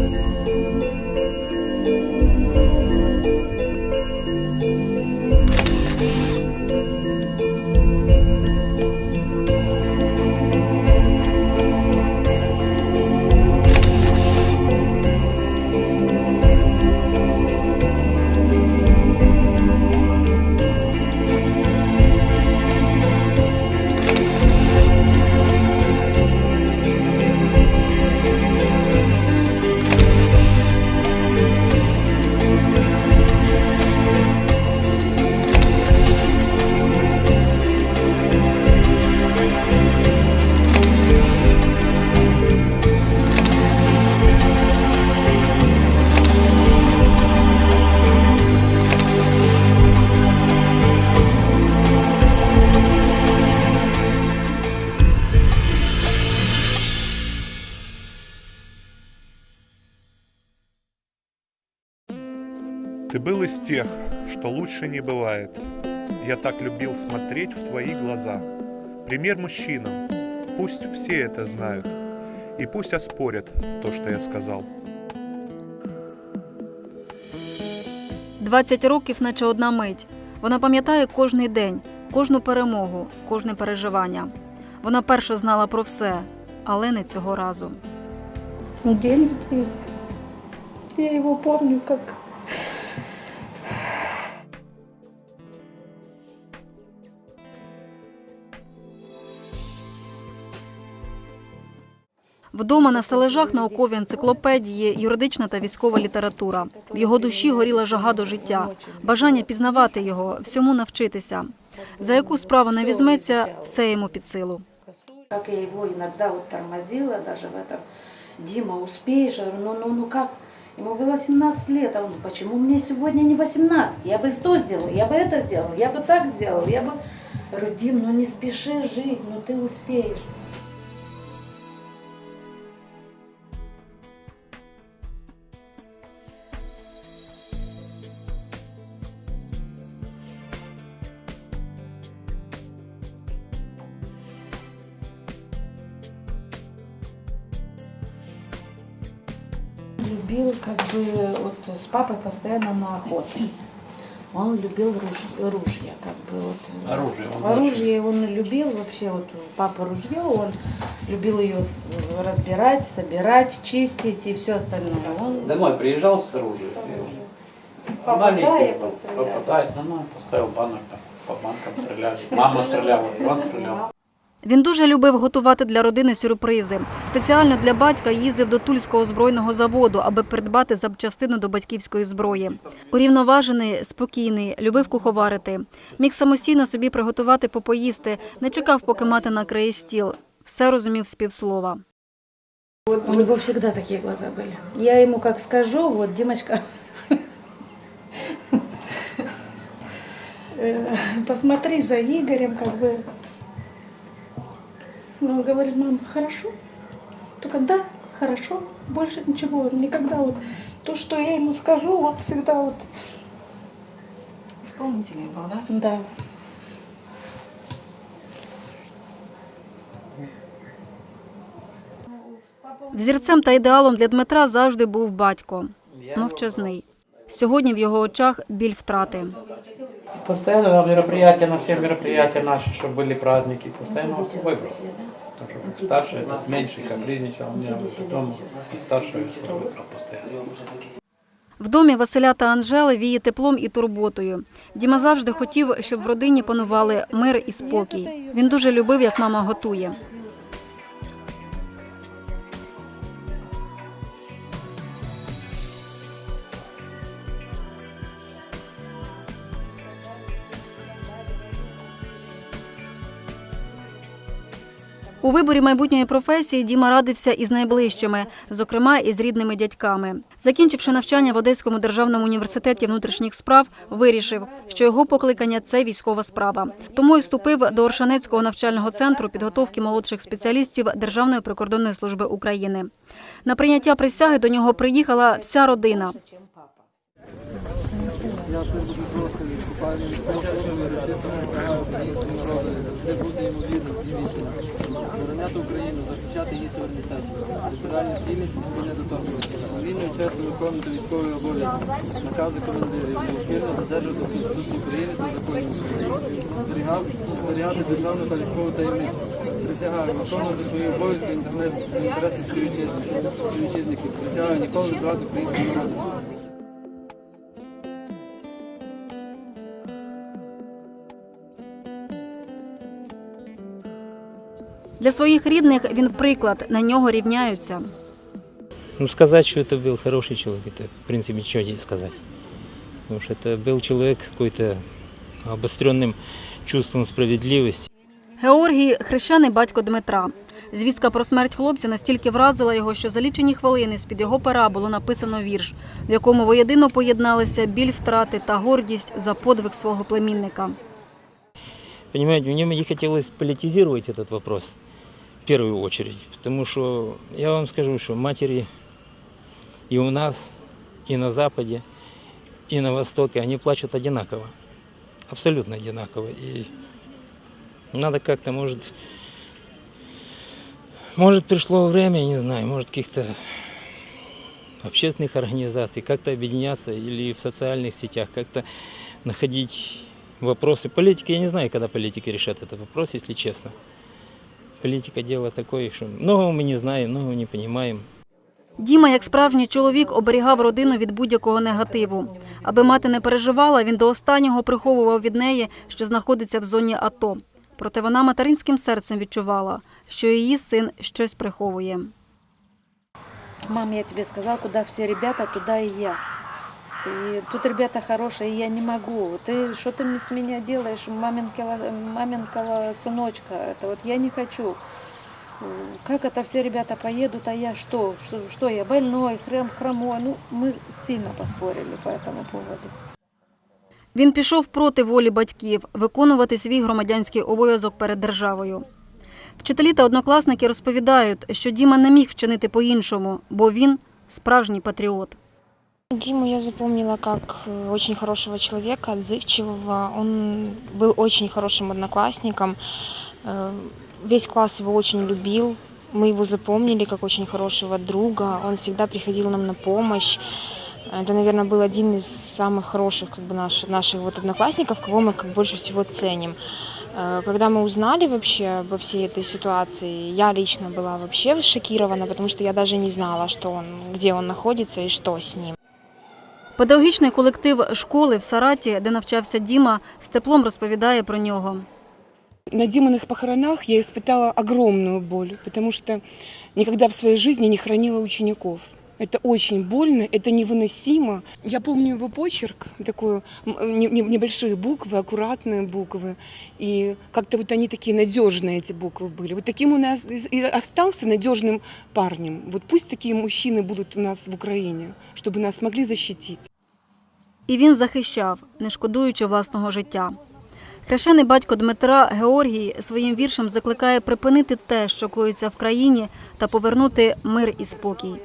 Ты был из тех, что лучше не бывает. Я так любил смотреть в твои глаза. Пример мужчинам. Пусть все это знают. И пусть оспорят то, что я сказал. 20 років, наче одна мить. Вона пам'ятає кожний день, кожну перемогу, кожне переживання. Вона перша знала про все, але не цього разу. День в день. Я его помню как... Вдома на стележах наукові енциклопедії, юридична та військова література. В його душі горіла жага до життя, бажання пізнавати його, всьому навчитися. За яку справу не візьметься, все йому під силу. Как я его иногда вот тормозила даже в этом. Дима, успеешь? Я говорю, ну, ну, ну как? Ему было 17 лет, а он, почему мне сегодня не 18? Я бы то сделал, я бы это сделал, я бы так сделал, я бы... Я говорю, Дим, ну не спеши жить, ну ты успеешь. Папой постоянно на охоту. Он любил руж- ружья, как бы вот. Оружие он Оружие он любил вообще вот папа ружье, он любил ее с- разбирать, собирать, чистить и все остальное. Он Домой приезжал с оружием. Попадает, ну, ну, поставил банок, там, по банкам стреляли. Мама стреляла, он стрелял. Він дуже любив готувати для родини сюрпризи. Спеціально для батька їздив до Тульського збройного заводу, аби придбати запчастину до батьківської зброї. Урівноважений, спокійний, любив куховарити. Міг самостійно собі приготувати попоїсти, не чекав, поки мати накриє стіл. Все розумів з півслова. У него всегда такие глаза были. Я ему как скажу, вот, Димочка, э, посмотри за Игорем, как бы. Ну, он говорит, мам, хорошо. Только да, хорошо, больше ничего. Никогда вот то, что я ему скажу, он всегда вот, Исполнителем был, да? да. Взірцем та ідеалом для Дмитра завжди був батько. Мовчазний. Сьогодні в його очах біль втрати Постоянно на мероприятия, на все мероприятия наши, чтобы были праздники, постоянно он с собой брал. Потому что старший, этот меньший капризничал, у меня потом старший с собой брал постоянно. В домі Василя та Анжели віє теплом і турботою. Діма завжди хотів, щоб в родині панували мир і спокій. Він дуже любив, як мама готує. У виборі майбутньої професії Діма радився із найближчими, зокрема із рідними дядьками. Закінчивши навчання в Одеському державному університеті внутрішніх справ, вирішив, що його покликання це військова справа. Тому й вступив до Оршанецького навчального центру підготовки молодших спеціалістів Державної прикордонної служби України. На прийняття присяги до нього приїхала вся родина. Я щось буду просив, виступаю в урочистому присягаю українському народу, де буде ймовірно і обороняти Україну, захищати її суверенітет, територіальну цілісність і недоторканність, самовільно і чесно виконувати військовий обов'язок, накази командирів, неухильно додержувати Конституцію України та законів України, зберігати, державну та військову таємницю. Присягаю виконувати свої обов'язки в інтерес- в співвітчизників. Присягаю ніколи не зрадити українському народу. Для своїх рідних він приклад, на нього рівняються. Ну, сказать, что это был хороший человек, это, в принципе, ничего не сказать. Потому что это был человек с какой-то обостренным чувством справедливости. Георгій хрещений батько Дмитра. Звістка про смерть хлопця настільки вразила його, що за лічені хвилини з-під його пера було написано вірш, в якому воєдино поєдналися біль втрати та гордість за подвиг свого племінника. Понимаете, мне не хотелось политизировать этот вопрос В первую очередь, потому что я вам скажу, что матери и у нас, и на Западе, и на Востоке, они плачут одинаково, абсолютно одинаково. И надо как-то, может, может пришло время, не знаю, может каких-то общественных организаций, как-то объединяться или в социальных сетях, как-то находить вопросы. Политики, я не знаю, когда политики решат этот вопрос, если честно. Политика дело такое, что многого мы не знаем, многого не понимаем. Діма, як справжній чоловік, оберігав родину від будь-якого негативу. Аби мати не переживала, він до останнього приховував від неї, що знаходиться в зоні АТО. Проте вона материнським серцем відчувала, що її син щось приховує. Мам, я тебе сказал, куда все ребята, туда и я. И тут ребята хорошие, и я не могу. Ты что ты с меня делаешь, маменького, маменького сыночка? Это вот я не хочу. Как это все ребята поедут, а я что? Что, что я больной, храм, хромой? Ну, мы сильно поспорили по этому поводу. Він пішов проти волі батьків виконувати свій громадянський обов'язок перед державою. Вчителі та однокласники розповідають, що Діма не міг вчинити по-іншому, бо він справжній патріот. Диму я запомнила как э, очень хорошего человека, отзывчивого. Он был очень хорошим одноклассником. Э, Весь класс его очень любил. Мы его запомнили как очень хорошего друга. Он всегда приходил нам на помощь. Это, наверное, был один из самых хороших как бы, наш, наших вот одноклассников, кого мы как больше всего ценим. Э, Когда мы узнали вообще обо всей этой ситуации, я лично была вообще шокирована, потому что я даже не знала, что он, где он находится и что с ним. Педагогічний колектив школи в Сараті, де навчався Діма, з теплом розповідає про нього. На Диминых похоронах я испытала огромную боль, потому что никогда в своей жизни не хранила учеников. Это очень больно, это невыносимо. Я помню его почерк, такой, м, не- не- небольшие буквы, аккуратные буквы. И как-то вот они такие надежные, эти буквы были. Вот таким у нас и- и остался надежным парнем. Вот пусть такие мужчины будут у нас в Украине, чтобы нас могли защитить. І він захищав, не шкодуючи власного життя. Хрещений батько Дмитра Георгій своїм віршем закликає припинити те, що коїться в країні, та повернути мир і спокій.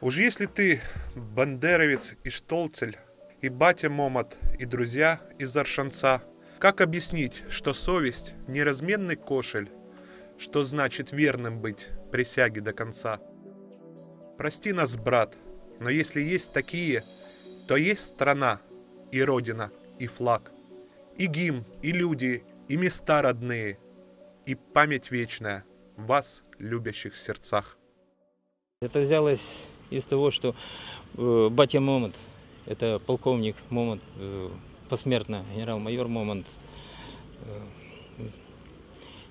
Уж если ты бандеровец и штолцель, и батя Момот, и друзья из Аршанца, как объяснить, что совесть – неразменный кошель, что значит верным быть присяге до конца? Прости нас, брат, но если есть такие, то есть страна, и родина, и флаг, и гимн, и люди, и места родные, и память вечная в вас, любящих сердцах. Это взялось из того, что э, батя Момент, это полковник Момент, э, посмертно генерал-майор Момент, э,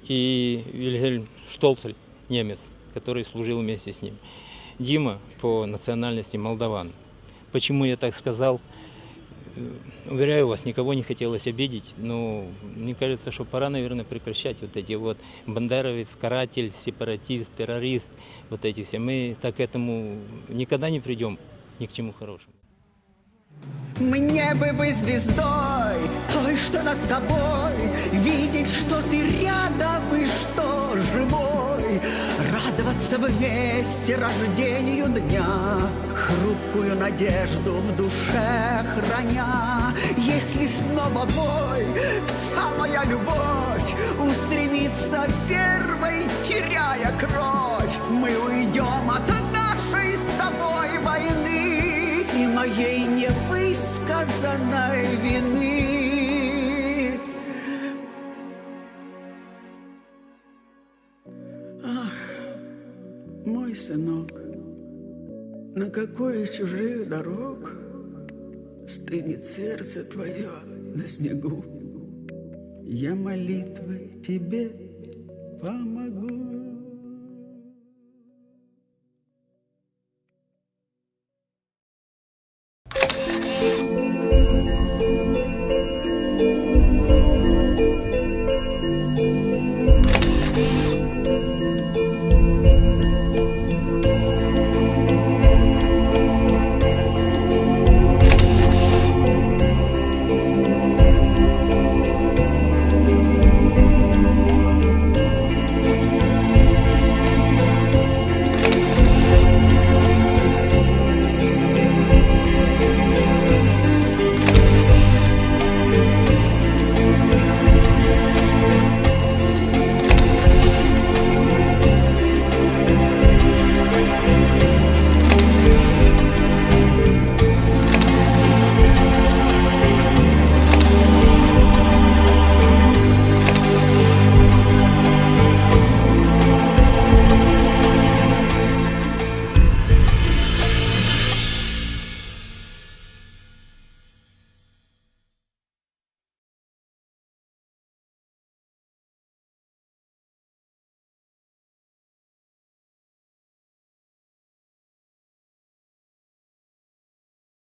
и Вильгельм Штолцель, немец, который служил вместе с ним. Дима по национальности молдаван. Почему я так сказал? Э, Уверяю вас, никого не хотелось обидеть, но мне кажется, что пора, наверное, прекращать вот эти вот бандеровец, каратель, сепаратист, террорист, вот эти все. Мы так к этому никогда не придем ни к чему хорошему. Мне бы быть звездой, той, что над тобой, Видеть, что ты рядом и что живой. Радоваться вместе рождению дня. Хрупкую надежду в душе храня. Если снова бой, самая любовь Устремится первой, теряя кровь. Мы уйдем от нашей с тобой войны И моей невысказанной вины какой из чужих дорог Стынет сердце твое на снегу? Я молитвой тебе помогу.